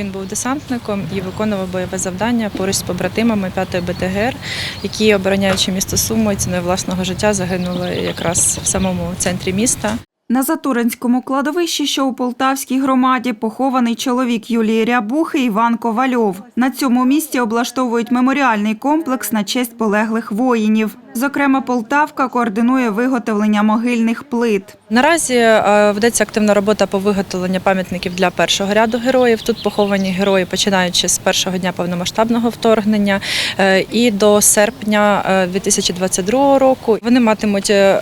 Він був десантником і виконував бойове завдання поруч з побратимами 5-ї БТГР, які, обороняючи місто Суми, ціною власного життя загинули якраз в самому центрі міста. На Затуринському кладовищі, що у Полтавській громаді, похований чоловік Юлії Рябухи Іван Ковальов. На цьому місці облаштовують меморіальний комплекс на честь полеглих воїнів. Зокрема, Полтавка координує виготовлення могильних плит. Наразі е, ведеться активна робота по виготовленню пам'ятників для першого ряду героїв. Тут поховані герої, починаючи з першого дня повномасштабного вторгнення е, і до серпня е, 2022 року. Вони матимуть е,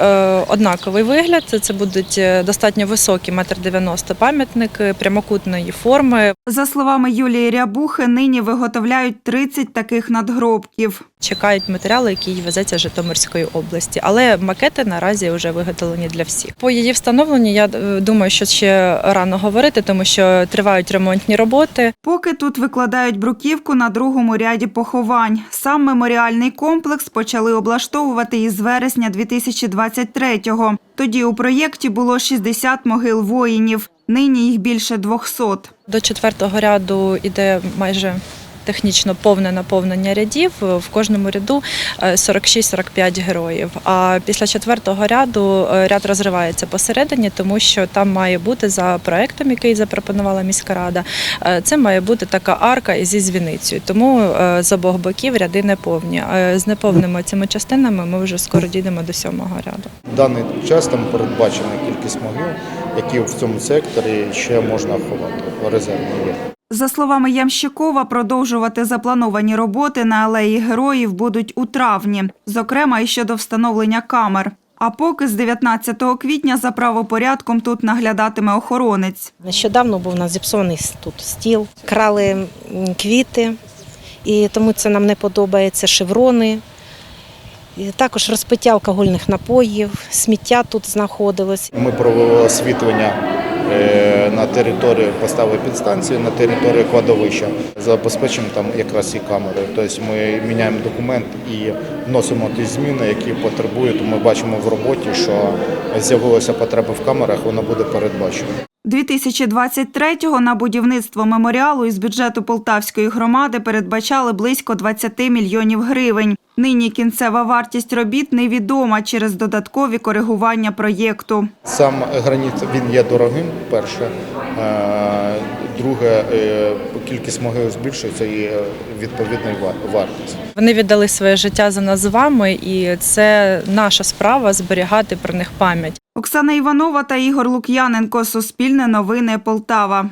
однаковий вигляд. Це будуть е, достатньо високі, метр дев'яносто пам'ятник прямокутної форми. За словами Юлії Рябухи, нині виготовляють 30 таких надгробків. Чекають матеріали, які везеться з Житомирської області, але макети наразі вже виготовлені для всіх. По її встановленню я е, думаю, що ще рано говорити, тому що тривають ремонтні роботи. Поки тут викладають бруківку на другому ряді поховань. Сам меморіальний комплекс почали облаштовувати із вересня 2023-го. Тоді у проєкті було 60 могил воїнів. Нині їх більше 200. До четвертого ряду іде майже. Технічно повне наповнення рядів в кожному ряду е, 46-45 героїв. А після четвертого ряду е, ряд розривається посередині, тому що там має бути за проектом, який запропонувала міська рада. е, Це має бути така арка зі звіницею. Тому е, з обох боків ряди не повні. Е, З неповними цими частинами ми вже скоро дійдемо до сьомого ряду. В даний час там передбачена кількість могил, які в цьому секторі ще можна ховати. Резервні є. За словами Ямщикова, продовжувати заплановані роботи на алеї героїв будуть у травні, зокрема і щодо встановлення камер. А поки з 19 квітня за правопорядком тут наглядатиме охоронець. Нещодавно був у нас зіпсований тут стіл, крали квіти, і тому це нам не подобається шеврони. Також розпиття алкогольних напоїв, сміття тут знаходилось. Ми провели освітлення е, на території поставили підстанції на території кладовища. Забезпечимо там якраз і камери. Тобто ми міняємо документ і вносимо ті зміни, які потребують. Ми бачимо в роботі, що з'явилася потреба в камерах, вона буде передбачена. 2023-го на будівництво меморіалу із бюджету Полтавської громади передбачали близько 20 мільйонів гривень. Нині кінцева вартість робіт невідома через додаткові коригування проєкту. Сам граніт він є дорогим. Перше, Е, друге, е, кількість могил збільшується і е, відповідна вартість. Вони віддали своє життя за нас з вами, і це наша справа зберігати про них пам'ять. Оксана Іванова та Ігор Лук'яненко. Суспільне новини Полтава.